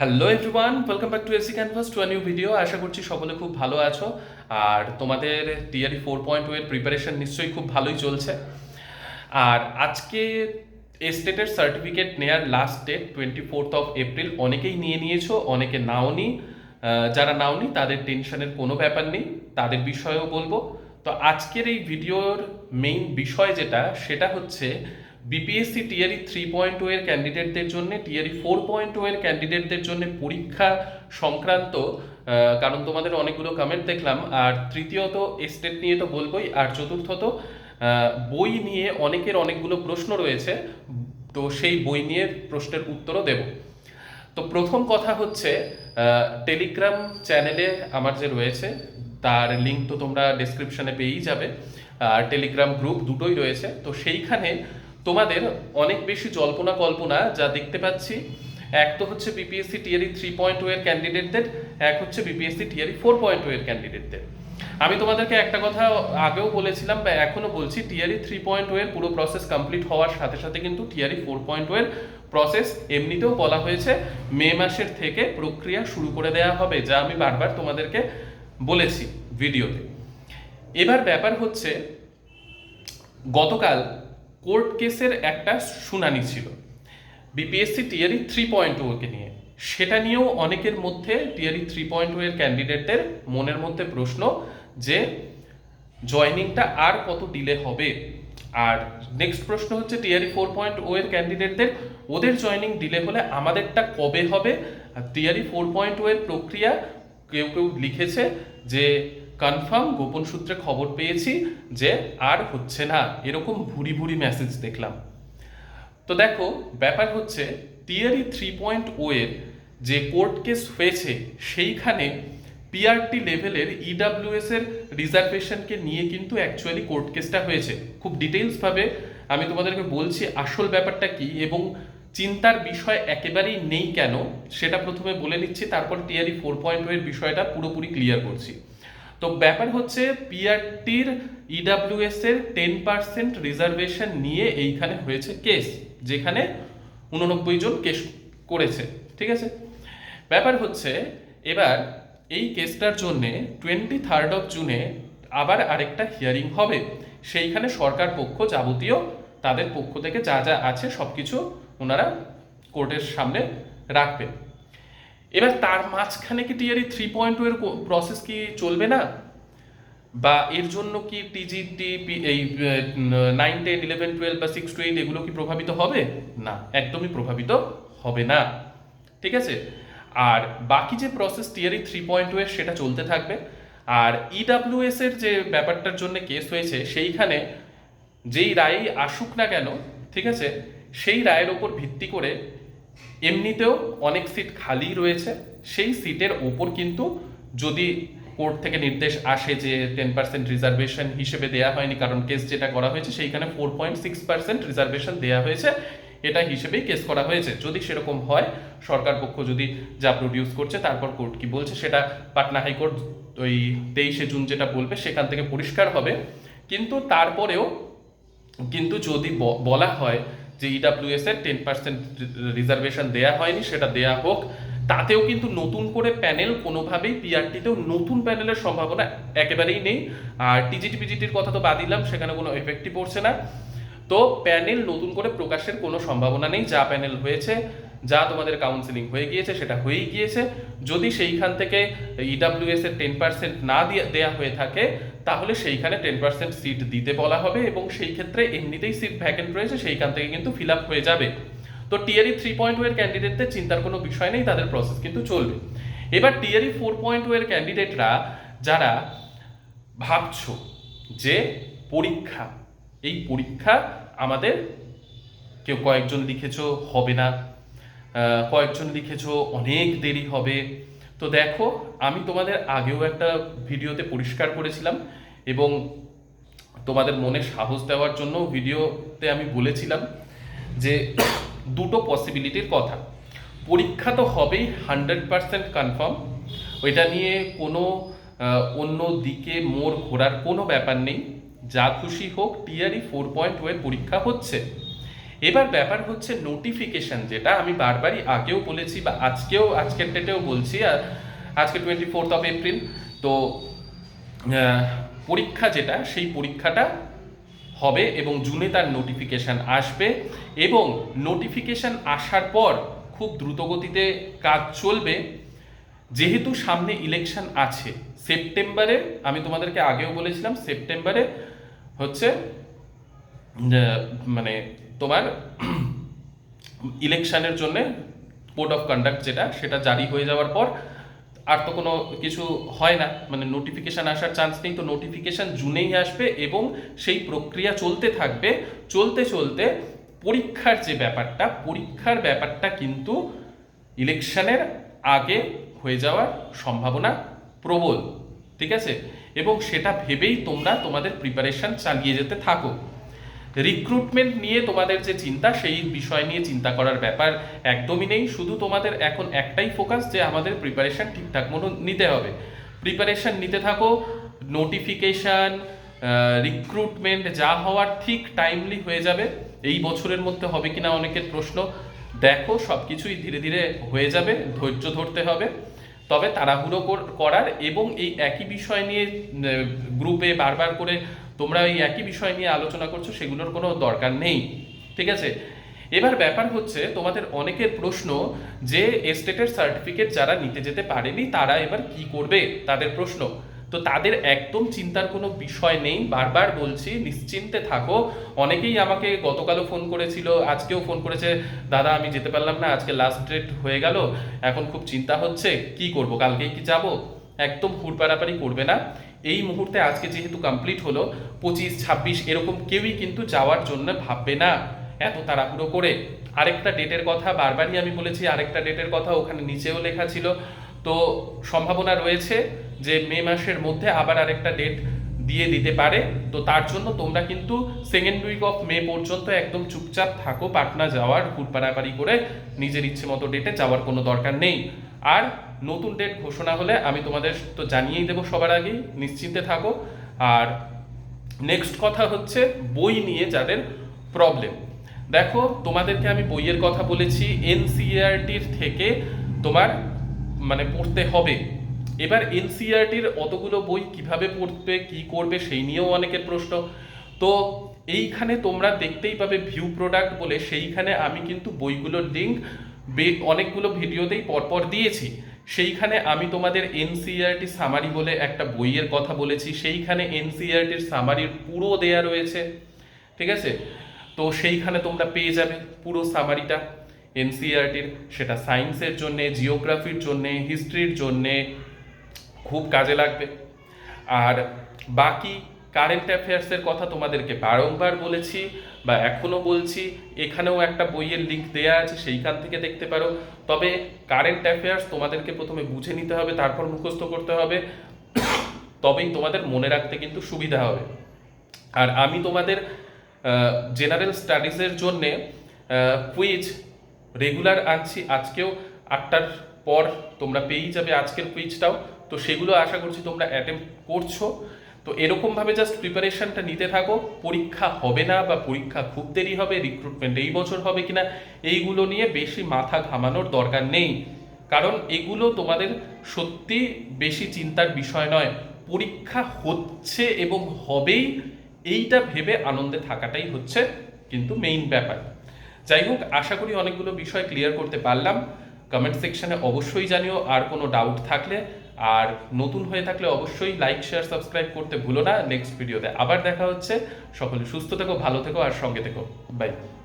Hello everyone welcome back to AC canvas to new video আশা করছি সকলে খুব ভালো আছো। আর তোমাদের টিআরই ফোর পয়েন্ট এর প্রিপারেশন নিশ্চয়ই খুব ভালোই চলছে। আর আজকে এস্টেটের সার্টিফিকেট নেয়ার last date twenty fourth of April অনেকেই নিয়ে নিয়েছো অনেকে নাওনি। আহ, যারা নাও নাওনি তাদের টেনশনের কোনো ব্যাপার নেই তাদের বিষয়েও বলব। তো আজকের এই ভিডিওর মেইন বিষয় যেটা সেটা হচ্ছে বিপিএসসি টিয়ারি থ্রি পয়েন্ট এর ক্যান্ডিডেটদের জন্য টিয়ারি ফোর পয়েন্ট এর ক্যান্ডিডেটদের জন্য পরীক্ষা সংক্রান্ত কারণ তোমাদের অনেকগুলো কমেন্ট দেখলাম। আর তৃতীয়ত এস্টেট নিয়ে তো বলবোই, আর চতুর্থত বই নিয়ে অনেকের অনেকগুলো প্রশ্ন রয়েছে, তো সেই বই নিয়ে প্রশ্নের উত্তরও দেব। তো প্রথম কথা হচ্ছে টেলিগ্রাম চ্যানেলে আমার যে রয়েছে, তার লিঙ্ক তো তোমরা ডেসক্রিপশনে পেয়েই যাবে। আর টেলিগ্রাম গ্রুপ দুটোই রয়েছে, তো সেইখানে তোমাদের অনেক বেশি জল্পনা কল্পনা যা দেখতে পাচ্ছি। এক তো হচ্ছে বিপিএসসি টিয়ারি থ্রি পয়েন্ট এর ক্যান্ডিডেটদের এক হচ্ছে বিপিএসসি টিয়ারি ফোর পয়েন্ট এর ক্যান্ডিডেটদের আমি তোমাদেরকে একটা কথা আগেও বলেছিলাম বা এখনও বলছি টিয়ারি থ্রি পয়েন্ট এর পুরো প্রসেস কমপ্লিট হওয়ার সাথে সাথে কিন্তু টিয়ারি ফোর পয়েন্ট এর প্রসেস এমনিতেও বলা হয়েছে, মে মাসের থেকে প্রক্রিয়া শুরু করে দেওয়া হবে, যা আমি বারবার তোমাদেরকে বলেছি ভিডিওতে। এবার ব্যাপার হচ্ছে, গতকাল কোর্ট কেসের একটা শুনানি ছিল। BPSC TRE three point okay নিয়ে। সেটা নিয়েও অনেকের মধ্যে টিয়ারি থ্রি পয়েন্ট এর ক্যান্ডিডেটদের মনের মধ্যে প্রশ্ন যে জয়নিংটা আর কত ডিলে হবে? আর নেক্সট প্রশ্ন হচ্ছে টিয়ারি ফোর পয়েন্ট ও এর ক্যান্ডিডেটদের ওদের জয়নিং ডিলে হলে আমাদেরটা কবে হবে? আর টিয়ারি ফোর পয়েন্ট ও এর প্রক্রিয়া কেউ কেউ লিখেছে যে কনফার্ম গোপন সূত্রে খবর পেয়েছি যে আর হচ্ছে না। এরকম ভুরি ভুরি মেসেজ দেখলাম। তো দেখো, ব্যাপার হচ্ছে টিআরই থ্রি পয়েন্ট ও এর যে কোর্ট কেস হয়েছে, সেইখানে পিআরটি লেভেলের ইডাব্লিউএস এর রিজার্ভেশনকে নিয়ে কিন্তু অ্যাকচুয়ালি কোর্ট কেসটা হয়েছে। খুব ডিটেইলস ভাবে আমি তোমাদেরকে বলছি, আসল ব্যাপারটা কি এবং চিন্তার বিষয় একেবারেই নেই কেন, সেটা প্রথমে বলে নিচ্ছি, তারপর টিআরই ফোর পয়েন্ট এর বিষয়টা পুরোপুরি ক্লিয়ার করছি। তো ব্যাপার হচ্ছে পিআরটির ইডাব্লিউএস এর টেন পার্সেন্ট রিজার্ভেশন নিয়ে এইখানে হয়েছে কেস যেখানে উননব্বই জন কেস করেছে, ঠিক আছে? ব্যাপার হচ্ছে এবার এই কেসটার জন্যে টোয়েন্টি থার্ড অফ জুনে আবার আরেকটা হিয়ারিং হবে। সেইখানে সরকার পক্ষ যাবতীয় তাদের পক্ষ থেকে যা যা আছে সব কিছু ওনারা কোর্টের সামনে রাখবেন এবার তার মাঝখানে কি টিআরই থ্রি পয়েন্ট এর প্রসেস কি চলবে না? বা এর জন্য কি টিজিটি এই নাইন টেন ইলেভেন টুয়েলভ বা সিক্স টু এইট এগুলো কি প্রভাবিত হবে? না, একদমই প্রভাবিত হবে না। ঠিক আছে? আর বাকি যে প্রসেস টিআরই থ্রি পয়েন্ট এর সেটা চলতে থাকবে। আর ইডাব্লিউএস এর যে ব্যাপারটার জন্য কেস হয়েছে, সেইখানে যেই রায় আসুক না কেন, ঠিক আছে? সেই রায়ের ওপর ভিত্তি করে এমনিতেও অনেক সিট খালি রয়েছে। সেই সিটের ওপর কিন্তু যদি কোর্ট থেকে নির্দেশ আসে যে টেন পার্সেন্ট রিজার্ভেশন হিসেবে দেওয়া হয়নি, কারণ কেস যেটা করা হয়েছে সেইখানে four point six percent reservation দেওয়া হয়েছে। এটা হিসেবেই কেস করা হয়েছে। যদি সেরকম হয়, সরকার পক্ষ যদি যা প্রডিউস করছে, তারপর কোর্ট কি বলছে, সেটা পাটনা হাইকোর্ট ওই তেইশে জুন যেটা বলবে, সেখান থেকে পরিষ্কার হবে। কিন্তু তারপরেও কিন্তু যদি বলা হয় যে ইডাব্লিউএস এর টেন পার্সেন্ট রিজার্ভেশন দেয়া হয়নি, সেটা দেয়া হোক। তাতেও কিন্তু নতুন করে প্যানেল কোনোভাবেই পিআরটিতেও নতুন প্যানেলের সম্ভাবনা একেবারেই নেই। আর টিজিটি পিজিটির কথা তো বাদ দিলাম, সেখানে কোনো এফেক্টই পড়ছে না। তো প্যানেল নতুন করে প্রকাশের কোনো সম্ভাবনা নেই, যা প্যানেল হয়েছে। যা তোমাদের কাউন্সিলিং হয়ে গিয়েছে, সেটা হয়েই গিয়েছে। যদি সেইখান থেকে ইডাব্লিউএস এর টেন পার্সেন্ট না দিয়ে দেওয়া হয়ে থাকে, তাহলে সেইখানে টেন পার্সেন্ট সিট দিতে বলা হবে এবং সেই ক্ষেত্রে এমনিতেই সিট ভ্যাকেন্ট রয়েছে, সেইখান থেকে কিন্তু ফিল আপ হয়ে যাবে। তো টিয়ারি থ্রি পয়েন্ট ওয়ের ক্যান্ডিডেটদের চিন্তার কোনো বিষয় নেই, তাদের প্রসেস কিন্তু চলবে। এবার টিয়ারি ফোর পয়েন্ট ওয়ের ক্যান্ডিডেটরা যারা ভাবছ যে পরীক্ষা, এই পরীক্ষা আমাদের কেউ কয়েকজন লিখেছ, হবে না কয়েকজন লিখেছো, অনেক দেরি হবে। তো দেখো, আমি তোমাদের আগেও একটা ভিডিওতে পরিষ্কার করেছিলাম এবং তোমাদের মনে সাহস দেওয়ার জন্য ভিডিওতে আমি বলেছিলাম যে দুটো পসিবিলিটির কথা। পরীক্ষা তো হবেই হান্ড্রেড পার্সেন্ট কনফার্ম ওইটা নিয়ে কোনো অন্য দিকে মোড় ঘোরার কোনো ব্যাপার নেই। যা খুশি হোক টিআরই ফোর পয়েন্ট এর পরীক্ষা হচ্ছে। এবার ব্যাপার হচ্ছে নোটিফিকেশন যেটা আমি বারবারই আগেও বলেছি বা আজকেও, আজকের ডেটেও বলছি, আর আজকে টোয়েন্টি ফোর্থ অফ এপ্রিল তো পরীক্ষা যেটা, সেই পরীক্ষাটা হবে এবং জুনে তার নোটিফিকেশান আসবে এবং নোটিফিকেশান আসার পর খুব দ্রুতগতিতে কাজ চলবে। যেহেতু সামনে ইলেকশন আছে সেপ্টেম্বরে আমি তোমাদেরকে আগেও বলেছিলাম সেপ্টেম্বরে হচ্ছে মানে তোমার ইলেকশনের জন্য কোড অফ কন্ডাক্ট যেটা, সেটা জারি হয়ে যাওয়ার পর আর তো কোনো কিছু হয় না। মানে নোটিফিকেশন আসার চান্স নেই, তো নোটিফিকেশান জুনেই আসবে এবং সেই প্রক্রিয়া চলতে থাকবে। চলতে চলতে পরীক্ষার যে ব্যাপারটা, পরীক্ষার ব্যাপারটা কিন্তু ইলেকশনের আগে হয়ে যাওয়ার সম্ভাবনা প্রবল, ঠিক আছে? এবং সেটা ভেবেই তোমরা তোমাদের প্রিপারেশন চালিয়ে যেতে থাকো। রিক্রুটমেন্ট নিয়ে তোমাদের যে চিন্তা, সেই বিষয় নিয়ে চিন্তা করার ব্যাপার একদমই নেই। শুধু তোমাদের এখন একটাই ফোকাস যে আমাদের প্রিপারেশন ঠিকঠাক মতো নিতে হবে। প্রিপারেশন নিতে থাকো নোটিফিকেশান রিক্রুটমেন্ট যা হওয়ার ঠিক টাইমলি হয়ে যাবে। এই বছরের মধ্যে হবে কিনা অনেকের প্রশ্ন। দেখো সব কিছুই ধীরে ধীরে হয়ে যাবে, ধৈর্য ধরতে হবে। তবে তাড়াহুড়ো কর- করার এবং এই একই বিষয় নিয়ে গ্রুপে বারবার করে তোমরা এই একই বিষয় নিয়ে আলোচনা করছ, সেগুলোর কোনো দরকার নেই। ঠিক আছে? এবার ব্যাপার হচ্ছে, তোমাদের অনেকের প্রশ্ন যে এস্টেটের সার্টিফিকেট যারা নিতে যেতে পারেনি, তারা এবার কি করবে? তাদের প্রশ্ন। তো তাদের একদম চিন্তার কোনো বিষয় নেই। বারবার বলছি, নিশ্চিন্তে থাকো। অনেকেই আমাকে গতকালও ফোন করেছিল, আজকেও ফোন করেছে, দাদা, আমি যেতে পারলাম না, আজকে লাস্ট ডেট হয়ে গেল, এখন খুব চিন্তা হচ্ছে, কি করব, কালকেই কি যাব? একদম হুড়পাড়াপাড়ি করবে না। এই মুহূর্তে আজকে যেহেতু কমপ্লিট হলো, পঁচিশ, ছাব্বিশ, এরকম কেউই কিন্তু যাওয়ার জন্য ভাববে না। এত তাড়াহুড়ো করে। আরেকটা ডেটের কথা বারবারই আমি বলেছি, আরেকটা ডেটের কথা ওখানে নিচেও লেখা ছিল। তো সম্ভাবনা রয়েছে যে মে মাসের মধ্যে আবার আরেকটা ডেট দিয়ে দিতে পারে। তো তার জন্য তোমরা কিন্তু সেকেন্ড উইক অফ মে পর্যন্ত একদম চুপচাপ থাকো, পাটনা যাওয়ার হুটপাড়াপাড়ি করে নিজের ইচ্ছে মতো ডেটে যাওয়ার কোনো দরকার নেই। আর নতুন ডেট ঘোষণা হলে আমি তোমাদের তো জানিয়েই দেবো সবার আগেই, নিশ্চিন্তে থাকো। আর নেক্সট কথা হচ্ছে বই নিয়ে যাদের প্রবলেম দেখো, তোমাদেরকে আমি বইয়ের কথা বলেছি এনসিআরটির থেকে তোমার মানে পড়তে হবে। এবার এনসিআরটির অতগুলো বই কীভাবে পড়বে, কি করবে, সেই নিয়েও অনেকের প্রশ্ন। তো এইখানে তোমরা দেখতেই পাবে ভিউ প্রোডাক্ট বলে, সেইখানে আমি কিন্তু বইগুলোর লিঙ্ক অনেকগুলো ভিডিওতেই পরপর দিয়েছি। সেইখানে আমি তোমাদের এনসিআরটি সামারি বলে একটা বইয়ের কথা বলেছি। সেইখানে এনসিআরটির সামারির পুরো দেয়া রয়েছে। ঠিক আছে? তো সেইখানে তোমরা পেয়ে যাবে পুরো সামারিটা এনসিআরটির সেটা সায়েন্সের জন্যে, জিওগ্রাফির জন্যে, হিস্ট্রির জন্যে খুব কাজে লাগবে। আর বাকি কারেন্ট অ্যাফেয়ার্সের কথা তোমাদেরকে বারংবার বলেছি বা এখনও বলছি, এখানেও একটা বইয়ের লিঙ্ক দেয়া আছে, সেইখান থেকে দেখতে পারো। তবে কারেন্ট অ্যাফেয়ার্স তোমাদেরকে প্রথমে বুঝে নিতে হবে, তারপর মুখস্থ করতে হবে। তবেই তোমাদের মনে রাখতে কিন্তু সুবিধা হবে। আর আমি তোমাদের জেনারেল স্টাডিজের জন্যে কুইজ রেগুলার আনছি, আজকেও আটটার পর তোমরা পেয়েই যাবে আজকের কুইজটাও তো সেগুলো আশা করছি তোমরা অ্যাটেম্প করছ। তো এরকমভাবে জাস্ট প্রিপারেশনটা নিতে থাকো। পরীক্ষা হবে না বা পরীক্ষা খুব দেরি হবে রিক্রুটমেন্ট এই বছর হবে কিনা, এইগুলো নিয়ে বেশি মাথা ঘামানোর দরকার নেই। কারণ এগুলো তোমাদের সত্যি বেশি চিন্তার বিষয় নয়। পরীক্ষা হচ্ছে এবং হবেই, এইটা ভেবে আনন্দে থাকাটাই হচ্ছে কিন্তু মেইন ব্যাপার। যাই হোক, আশা করি অনেকগুলো বিষয় ক্লিয়ার করতে পারলাম। কমেন্ট সেকশনে অবশ্যই জানিও, আর কোনো ডাউট থাকলে। আর নতুন হয়ে থাকলে অবশ্যই লাইক শেয়ার সাবস্ক্রাইব করতে ভুলো না। নেক্সট ভিডিওতে আবার দেখা হচ্ছে। সকলে সুস্থ থেকো, ভালো থেকো, আর সঙ্গে থেকো। বাই